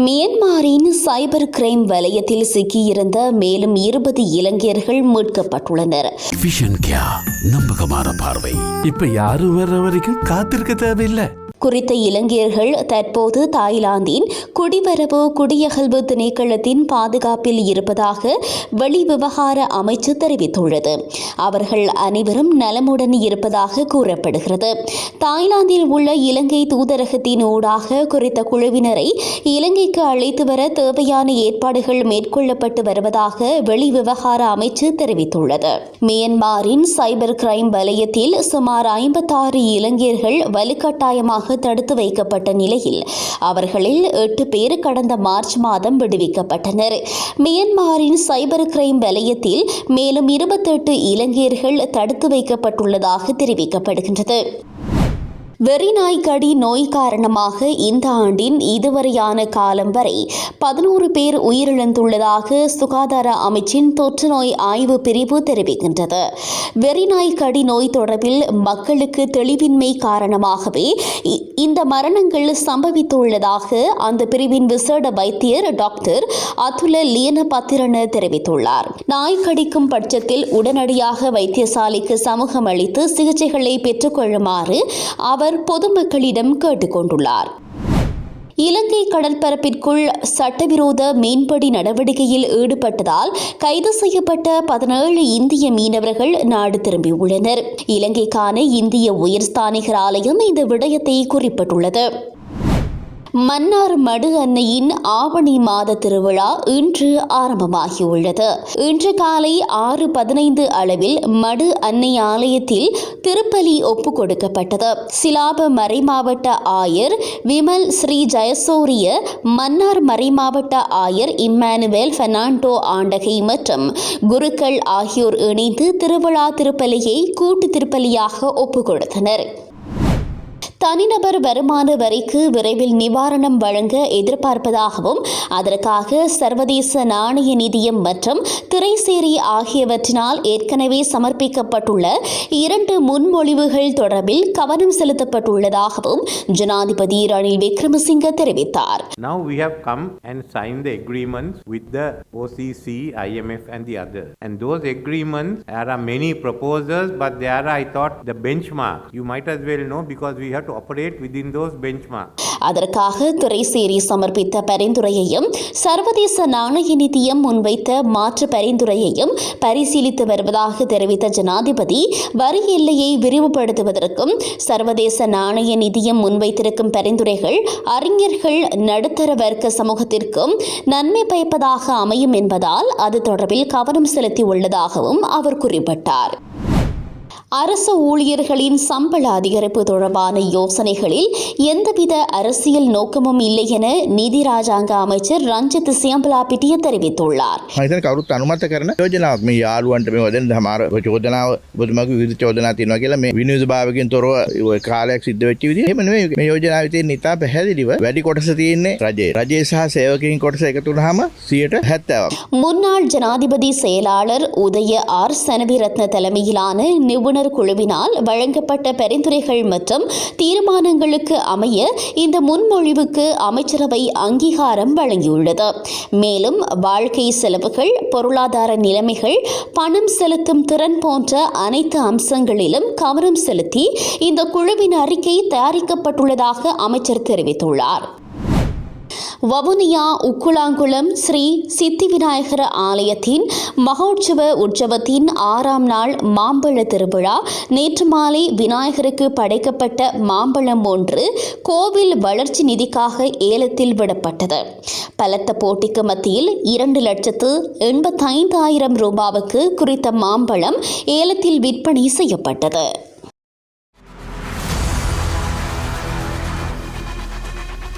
மியன்மாரின் cyber crime வலயத்தில் சிக்கியிருந்த மேலும் இருபது இளைஞர்கள் மீட்கப்பட்டுள்ளனர். நம்பகமான பார்வை. இப்ப யாரும் வர்ற வரைக்கும் காத்திருக்க தேவையில்லை. குறித்த இலங்கையர்கள் தற்போது தாய்லாந்தின் குடிவரவு குடியகல்வு திணைக்களத்தின் பாதுகாப்பில் இருப்பதாக வெளிவிவகார அமைச்சு தெரிவித்துள்ளது. அவர்கள் அனைவரும் நலமுடன் இருப்பதாக கூறப்படுகிறது. தாய்லாந்தில் உள்ள இலங்கை தூதரகத்தின் ஊடாக குறித்த குழுவினரை இலங்கைக்கு அழைத்து வர தேவையான ஏற்பாடுகள் மேற்கொள்ளப்பட்டு வருவதாக வெளிவிவகார அமைச்சு தெரிவித்துள்ளது. மியன்மாரின் சைபர் கிரைம் வலயத்தில் சுமார் ஐம்பத்தாறு இலங்கையர்கள் வலுக்கட்டாயமாக தடுத்து வைக்கப்பட்ட நிலையில் அவர்களில் எட்டு பேர் கடந்த மார்ச் மாதம் விடுவிக்கப்பட்டனர். மியன்மாரின் சைபர் கிரைம் வலயத்தில் மேலும் இருபத்தெட்டு இலங்கையர்கள் தடுத்து வைக்கப்பட்டுள்ளதாக தெரிவிக்கப்படுகின்றது. வெறிநாய்க்கடி நோய் காரணமாக இந்த ஆண்டின் இதுவரையான காலம் வரை பதினோரு பேர் உயிரிழந்துள்ளதாக சுகாதார அமைச்சின் தொற்று நோய் ஆய்வு பிரிவு தெரிவிக்கின்றது. வெறிநாய்க்கடி நோய் தொடர்பில் மக்களுக்கு தெளிவின்மை காரணமாகவே இந்த மரணங்கள் சம்பவித்துள்ளதாக அந்த பிரிவின் விசேட வைத்தியர் டாக்டர் அதுல லியன பத்திரன தெரிவித்துள்ளார். நாய் கடிக்கும் பட்சத்தில் உடனடியாக வைத்தியசாலைக்கு சமூகம் அளித்து சிகிச்சைகளை பெற்றுக்கொள்ளுமாறு அவர் அவர் பொதுமக்களிடம் கேட்டுக்கொண்டுள்ளார். இலங்கை கடற்பரப்பிற்குள் சட்டவிரோத மீன்பிடி நடவடிக்கையில் ஈடுபட்டதால் கைது செய்யப்பட்ட பதினேழு இந்திய மீனவர்கள் நாடு திரும்பியுள்ளனர் இலங்கைக்கான இந்திய உயர்ஸ்தானிகர் ஆலயம் இந்த விடயத்தை குறிப்பிட்டுள்ளது. மன்னார் மடு அன்னையின் ஆவணி மாத திருவிழா இன்று ஆரம்பமாகியுள்ளது. இன்று காலை ஆறு பதினைந்து அளவில் மடு அன்னை ஆலயத்தில் திருப்பலி ஒப்பு கொடுக்கப்பட்டது. சிலாப மறைமாவட்ட ஆயர் விமல் ஸ்ரீ ஜெயசூரிய மன்னார் மறைமாவட்ட ஆயர் இம்மானுவேல் பெர்னாண்டோ ஆண்டகை மற்றும் குருக்கள் ஆகியோர் இணைந்து திருவிழா திருப்பலியை கூட்டு திருப்பலியாக ஒப்பு கொடுத்தனர். தனிநபர் வருமான வரிக்கு விரைவில் நிவாரணம் வழங்க எதிர்பார்ப்பதாகவும் அதற்காக சர்வதேச நாணய நிதியம் மற்றும் திரைசேரி ஆகியவற்றினால் ஏற்கனவே சமர்ப்பிக்கப்பட்டுள்ள இரண்டு முன்மொழிவுகள் தொடர்பில் கவனம் செலுத்தப்பட்டுள்ளதாகவும் ஜனாதிபதி ரணில் விக்ரமசிங்க தெரிவித்தார் Now we have come and signed the agreements with the OCC, IMF, and the others. And those agreements, there are many proposals, but there are, I thought, the benchmark. You might as well know because we have to operate within those benchmarks. அதற்காக திரைசேரி சமர்ப்பித்த பரிந்துரையையும் சர்வதேச நாணய நிதியம் முன்வைத்த மாற்று பரிந்துரையையும் பரிசீலித்து வருவதாக தெரிவித்த ஜனாதிபதி வரி எல்லையை விரிவுபடுத்துவதற்கும் சர்வதேச நாணய நிதியம் முன்வைத்திருக்கும் பரிந்துரைகள் அறிஞர்கள் நடுத்தர வர்க்க சமூகத்திற்கும் நன்மை பயப்பதாக அமையும் என்பதால் அது தொடர்பில் கவனம் செலுத்தி உள்ளதாகவும் அவர் குறிப்பிட்டார் அரசு ஊழியர்களின் சம்பள அதிகரிப்பு தொடர்பான யோசனைகளில் எந்தவித அரசியல் நோக்கமும் இல்லை என நிதி ராஜாங்க அமைச்சர் ரஞ்சித் சியம்பலாபிட்டிய தெரிவித்துள்ளார் මහිතන කවරුත් අනුමත කරන යෝජනාවක් මේ යාළුවන්ට මේ වදෙන් හමාර චෝදනාව බොතුමක විධ චෝදනා තියනවා කියලා මේ විනිවිධ භාවකින් තොරව ඔය කාලයක් සිද්ධ වෙච්ච විදිහ එහෙම නෙමෙයි මේ යෝජනාවේ තියෙන ඉතා පැහැදිලිව වැඩි කොටස තියෙන්නේ රජයේ රජයේ සහ සේවකයින් කොටස එකතු වුනහම 70ක් முன்னாள் ஜனாதிபதி செயலாளர் உதய ஆர் சனவிரத்ன தலைமையிலான நிபுணர் குழுவினால் வழங்கப்பட்ட பரிந்துரைகள் மற்றும் தீர்மானங்களுக்கு அமைய இந்த முன்மொழிவுக்கு அமைச்சரவை அங்கீகாரம் வழங்கியுள்ளது. மேலும் வாழ்க்கை செலவுகள் பொருளாதார நிலைமைகள் பணம் செலுத்தும் திறன் போன்ற அனைத்து அம்சங்களிலும் கவனம் செலுத்தி இந்த குழுவின் அறிக்கை தயாரிக்கப்பட்டுள்ளதாக அமைச்சர் தெரிவித்துள்ளார். வவுனியா உக்குளாங்குளம் ஸ்ரீ சித்தி விநாயகர் ஆலயத்தின் மகோற்சவ உற்சவத்தின் ஆறாம் நாள் மாம்பழ திருவிழா நேற்று மாலை விநாயகருக்கு படைக்கப்பட்ட மாம்பழம் ஒன்று கோவில் வளர்ச்சி நிதிக்காக ஏலத்தில் விடப்பட்டது. பலத்த போட்டிக்கு மத்தியில் இரண்டு லட்சத்து எண்பத்தைந்தாயிரம் ரூபாவுக்கு குறித்த மாம்பழம் ஏலத்தில் விற்பனை செய்யப்பட்டது.